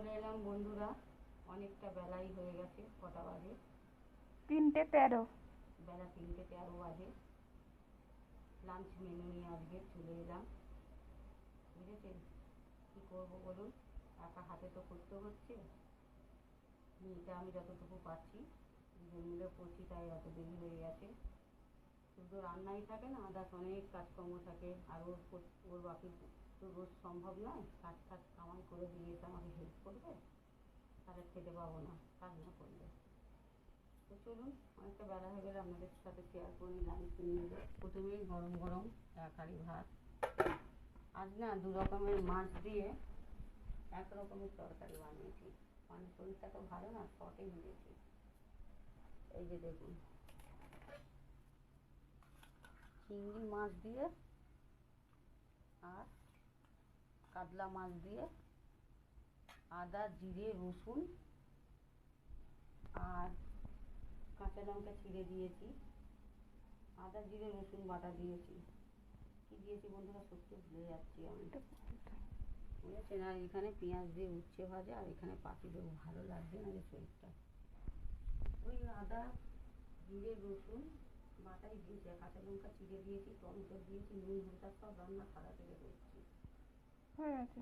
চলে এলাম বন্ধুরা। অনেকটা বেলাই হয়ে গেছে কটা বাজে? তিনটে তেরো। বেলা তিনটে তেরো বাজে। লাঞ্চ মেনু নিয়ে আজকে চলে এলাম। বুঝেছেন? কী করব বলুন? একা হাতে তো করতে হচ্ছে। মেয়েটা আমি যতটুকু পারছি দুজন মিলে করছি তাই এত দেরি হয়ে গেছে। শুধু রান্নাই থাকে না আদার্স অনেক কাজকর্ম থাকে আর ওর ওর বাকি তো রোজ সম্ভব নয়? কাজ কাজ কামাই করে দিয়ে তো আমাকে হেল্প করবে? তাহলে খেতে পাবো না, কাজ না করলে। তো চলুন, অনেকটা বেলা হয়ে গেলে আপনাদের সাথে শেয়ার করে নিলাম নিয়ে প্রথমেই গরম গরম হাঁড়ি ভাত। আজ না দু রকমের মাছ দিয়ে এক রকমের তরকারি বানিয়েছি। মানে শরীরটা তো ভালো না শর্টে মিলেছি এই যে দেখুন। চিংড়ি মাছ দিয়ে আর কাতলা মাছ দিয়ে, আদা, জিরে, রসুন আর কাঁচা লঙ্কা ছিঁড়ে দিয়েছি। আদা, জিরে, রসুন বাটা দিয়েছি। কি দিয়েছি বন্ধুরা? সত্যি ভুলে যাচ্ছি আমি। বুঝেছেন? আর এখানে পেঁয়াজ দিয়ে উচ্ছে ভাজা, আর এখানে পাতি দেবো ভালো লাগছে না যে শরীরটা। ওই আদা, জিরে, রসুন বাটাই দিয়েছি কাঁচা লঙ্কা চিড়ে দিয়েছি, টমেটো দিয়েছি, নুন, হলুদ সব রান্না খারাপ করে করছি। হয়ে গেছে